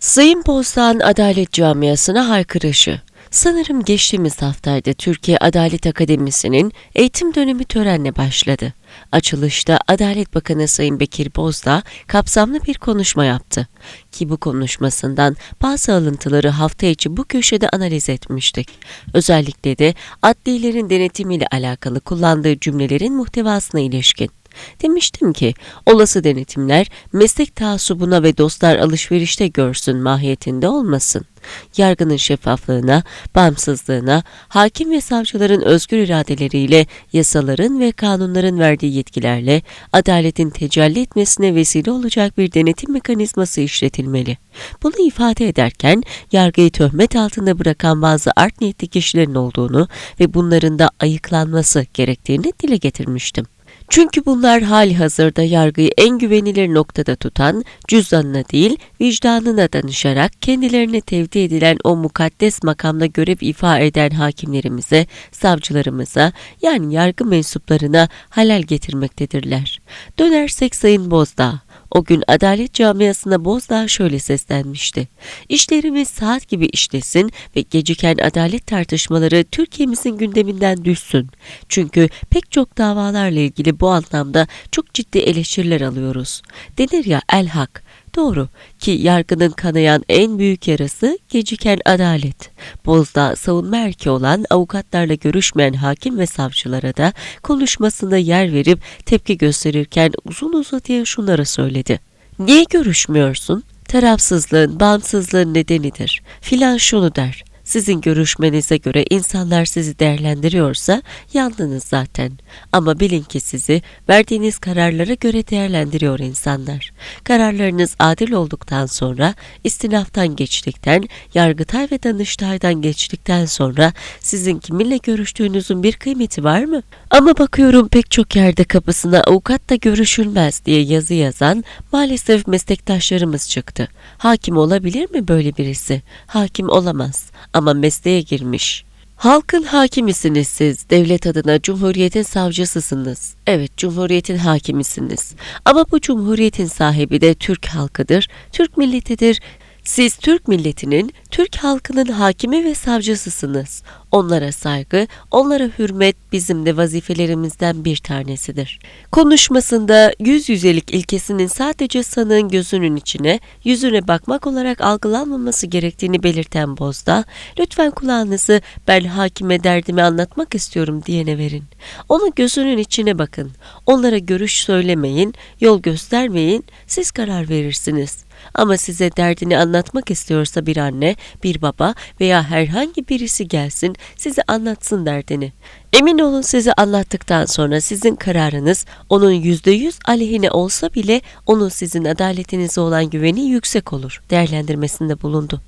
Sayın Bozdan Adalet Camiası'na haykırışı. Sanırım geçtiğimiz haftaydı Türkiye Adalet Akademisi'nin eğitim dönemi törenle başladı. Açılışta Adalet Bakanı Sayın Bekir Bozdağ kapsamlı bir konuşma yaptı. Ki bu konuşmasından bazı alıntıları hafta içi bu köşede analiz etmiştik. Özellikle de adlilerin denetimiyle alakalı kullandığı cümlelerin muhtevasına ilişkin. Demiştim ki olası denetimler meslek taassubuna ve dostlar alışverişte görsün mahiyetinde olmasın. Yargının şeffaflığına, bağımsızlığına, hakim ve savcıların özgür iradeleriyle, yasaların ve kanunların verdiği yetkilerle adaletin tecelli etmesine vesile olacak bir denetim mekanizması işletilmeli. Bunu ifade ederken yargıyı töhmet altında bırakan bazı art niyetli kişilerin olduğunu ve bunların da ayıklanması gerektiğini dile getirmiştim. Çünkü bunlar hali hazırda yargıyı en güvenilir noktada tutan, cüzdanına değil vicdanına danışarak kendilerine tevdi edilen o mukaddes makamda görev ifa eden hakimlerimize, savcılarımıza yani yargı mensuplarına halal getirmektedirler. Dönersek Sayın Bozdağ, o gün adalet camiasına Bozdağ şöyle seslenmişti. İşlerimiz saat gibi işlesin ve geciken adalet tartışmaları Türkiye'mizin gündeminden düşsün. Çünkü pek çok davalarla ilgili bu anlamda çok ciddi eleştiriler alıyoruz. Denir ya el hak. Doğru ki yargının kanayan en büyük yarası geciken adalet. Bozdağ savunma erki olan avukatlarla görüşmeyen hakim ve savcılara da konuşmasında yer verip tepki gösterirken uzun uzadıya şunları söyledi. Niye görüşmüyorsun? Tarafsızlığın, bağımsızlığın nedenidir. Filan şunu der. Sizin görüşmenize göre insanlar sizi değerlendiriyorsa yandınız zaten. Ama bilin ki sizi verdiğiniz kararlara göre değerlendiriyor insanlar. Kararlarınız adil olduktan sonra, istinaftan geçtikten, yargıtay ve danıştaydan geçtikten sonra sizin kiminle görüştüğünüzün bir kıymeti var mı? Ama bakıyorum pek çok yerde kapısına avukat da görüşülmez diye yazı yazan maalesef meslektaşlarımız çıktı. Hakim olabilir mi böyle birisi? Hakim olamaz ama mesleğe girmiş. Halkın hakimisiniz siz, devlet adına cumhuriyetin savcısısınız. Evet, cumhuriyetin hakimisiniz. Ama bu cumhuriyetin sahibi de Türk halkıdır, Türk milletidir. Siz Türk milletinin, Türk halkının hakimi ve savcısısınız. Onlara saygı, onlara hürmet bizim de vazifelerimizden bir tanesidir. Konuşmasında yüz yüzelik ilkesinin sadece sanığın gözünün içine, yüzüne bakmak olarak algılanmaması gerektiğini belirten Bozda, lütfen kulağınızı ben hakime derdimi anlatmak istiyorum diyene verin. Onun gözünün içine bakın. Onlara görüş söylemeyin, yol göstermeyin, siz karar verirsiniz. Ama size derdini anlatmak istiyorsa bir anne, bir baba veya herhangi birisi gelsin size anlatsın derdini. Emin olun size anlattıktan sonra sizin kararınız onun yüzde yüz aleyhine olsa bile onun sizin adaletinize olan güveni yüksek olur değerlendirmesinde bulundu.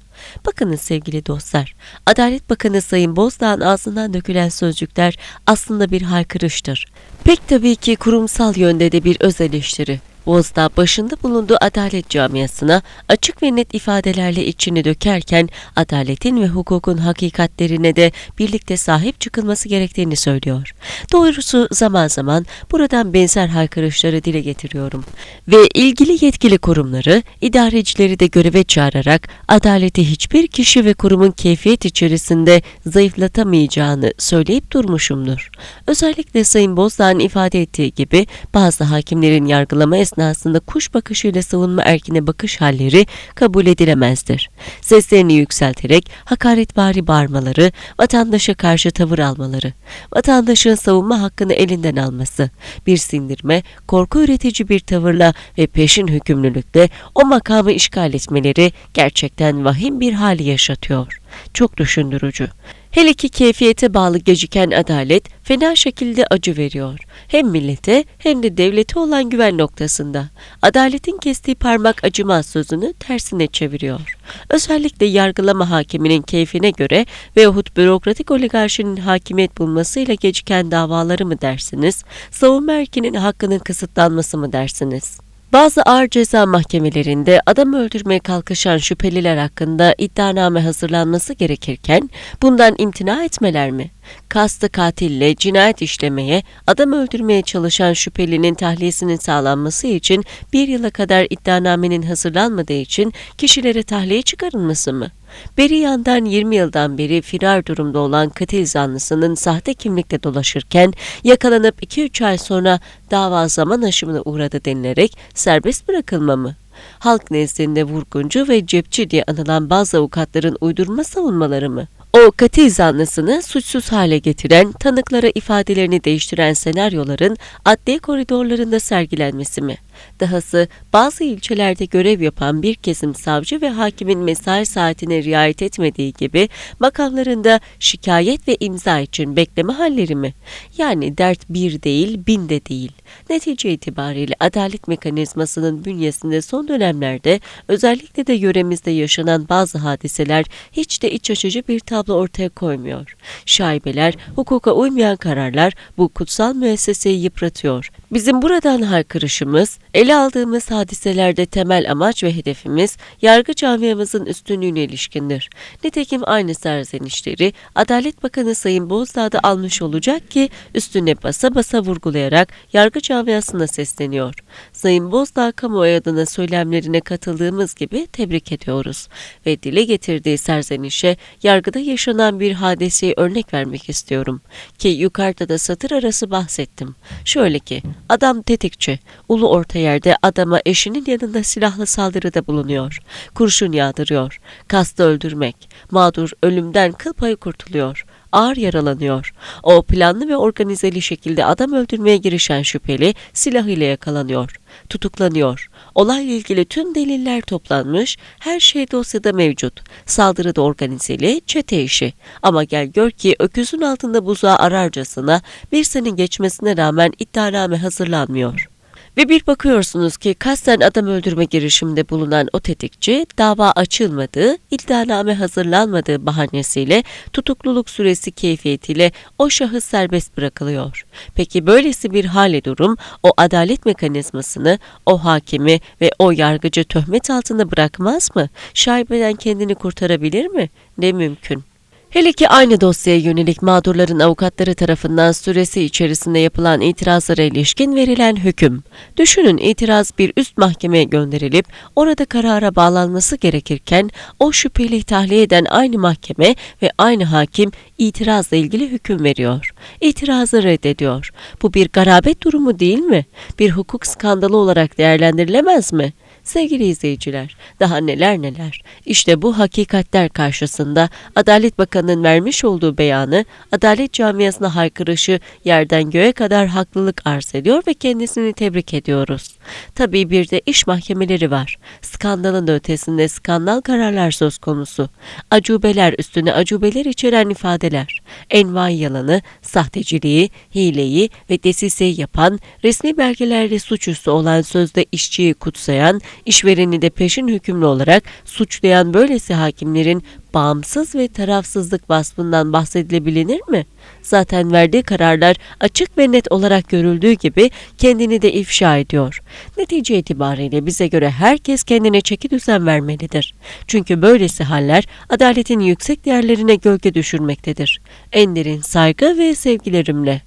Bakınız sevgili dostlar, Adalet Bakanı Sayın Bozdağ'ın ağzından dökülen sözcükler aslında bir haykırıştır. Pek tabii ki kurumsal yönde de bir öz eleştiri. Bozdağ başında bulunduğu adalet camiasına açık ve net ifadelerle içini dökerken adaletin ve hukukun hakikatlerine de birlikte sahip çıkılması gerektiğini söylüyor. Doğrusu zaman zaman buradan benzer haykırışları dile getiriyorum ve ilgili yetkili kurumları, idarecileri de göreve çağırarak adaleti hiçbir kişi ve kurumun keyfiyet içerisinde zayıflatamayacağını söyleyip durmuşumdur. Özellikle Sayın Bozdağ'ın ifade ettiği gibi bazı hakimlerin yargılama esnasında kuş bakışıyla savunma erkine bakış halleri kabul edilemezdir. Seslerini yükselterek hakaretvari bağırmaları, vatandaşa karşı tavır almaları, vatandaşın savunma hakkını elinden alması, bir sindirme, korku üretici bir tavırla ve peşin hükümlülükle o makamı işgal etmeleri gerçekten vahim bir hali yaşatıyor. Çok düşündürücü. Hele ki keyfiyete bağlı geciken adalet fena şekilde acı veriyor. Hem millete hem de devlete olan güven noktasında. Adaletin kestiği parmak acımaz sözünü tersine çeviriyor. Özellikle yargılama hakiminin keyfine göre veyahut bürokratik oligarşinin hakimiyet bulmasıyla geciken davaları mı dersiniz, savunma erkinin hakkının kısıtlanması mı dersiniz? Bazı ağır ceza mahkemelerinde adam öldürmeye kalkışan şüpheliler hakkında iddianame hazırlanması gerekirken bundan imtina etmeler mi? Kastı katille cinayet işlemeye, adam öldürmeye çalışan şüphelinin tahliyesinin sağlanması için bir yıla kadar iddianamenin hazırlanmadığı için kişilere tahliye çıkarılması mı? Beri yandan 20 yıldan beri firar durumda olan katil zanlısının sahte kimlikle dolaşırken yakalanıp 2-3 ay sonra dava zaman aşımına uğradı denilerek serbest bırakılma mı? Halk nezdinde vurguncu ve cepçi diye anılan bazı avukatların uydurma savunmaları mı? O katil zanlısını suçsuz hale getiren, tanıklara ifadelerini değiştiren senaryoların adliye koridorlarında sergilenmesi mi? Dahası bazı ilçelerde görev yapan bir kesim savcı ve hakimin mesai saatine riayet etmediği gibi makamlarında şikayet ve imza için bekleme halleri mi? Yani dert bir değil, bin de değil. Netice itibariyle adalet mekanizmasının bünyesinde son dönemlerde özellikle de yöremizde yaşanan bazı hadiseler hiç de iç açıcı bir tablo ortaya koymuyor. Şaibeler, hukuka uymayan kararlar bu kutsal müesseseyi yıpratıyor. Bizim buradan haykırışımız, ele aldığımız hadiselerde temel amaç ve hedefimiz yargı camiamızın üstünlüğüne ilişkindir. Nitekim aynı serzenişleri Adalet Bakanı Sayın Bozdağ da almış olacak ki üstüne basa basa vurgulayarak yargı camiasına sesleniyor. Sayın Bozdağ kamuoyu adına söylemlerine katıldığımız gibi tebrik ediyoruz ve dile getirdiği serzenişe yargıda yaşanan bir hadiseyi örnek vermek istiyorum ki yukarıda da satır arası bahsettim. Şöyle ki adam tetikçi, ulu orta yerde adama eşinin yanında silahlı saldırıda bulunuyor. Kurşun yağdırıyor. Kastı öldürmek. Mağdur ölümden kıl payı kurtuluyor. Ağır yaralanıyor. O planlı ve organizeli şekilde adam öldürmeye girişen şüpheli silahıyla yakalanıyor. Tutuklanıyor. Olayla ilgili tüm deliller toplanmış, her şey dosyada mevcut. Saldırı da organizeli, çete işi. Ama gel gör ki öküzün altında buzağı ararcasına bir sene geçmesine rağmen iddianame hazırlanmıyor. Ve bir bakıyorsunuz ki kasten adam öldürme girişiminde bulunan o tetikçi dava açılmadığı, iddianame hazırlanmadığı bahanesiyle tutukluluk süresi keyfiyetiyle o şahıs serbest bırakılıyor. Peki böylesi bir hale durum o adalet mekanizmasını, o hakimi ve o yargıcı töhmet altında bırakmaz mı? Şaibeden kendini kurtarabilir mi? Ne mümkün. Hele ki aynı dosyaya yönelik mağdurların avukatları tarafından süresi içerisinde yapılan itirazlara ilişkin verilen hüküm. Düşünün itiraz bir üst mahkemeye gönderilip orada karara bağlanması gerekirken o şüpheli tahliye eden aynı mahkeme ve aynı hakim itirazla ilgili hüküm veriyor. İtirazı reddediyor. Bu bir garabet durumu değil mi? Bir hukuk skandalı olarak değerlendirilemez mi? Sevgili izleyiciler, daha neler neler. İşte bu hakikatler karşısında Adalet Bakanı'nın vermiş olduğu beyanı, adalet camiasına haykırışı yerden göğe kadar haklılık arz ediyor ve kendisini tebrik ediyoruz. Tabii bir de iş mahkemeleri var. Skandalın da ötesinde skandal kararlar söz konusu. Acubeler üstüne acubeler içeren ifadeler. Envai yalanı, sahteciliği, hileyi ve desiseyi yapan, resmi belgelerde suçüstü olan sözde işçiyi kutsayan, işvereni de peşin hükümlü olarak suçlayan böylesi hakimlerin bağımsız ve tarafsızlık vasfından bahsedilebilir mi? Zaten verdiği kararlar açık ve net olarak görüldüğü gibi kendini de ifşa ediyor. Netice itibariyle bize göre herkes kendine çeki düzen vermelidir. Çünkü böylesi haller adaletin yüksek değerlerine gölge düşürmektedir. En derin saygı ve sevgilerimle.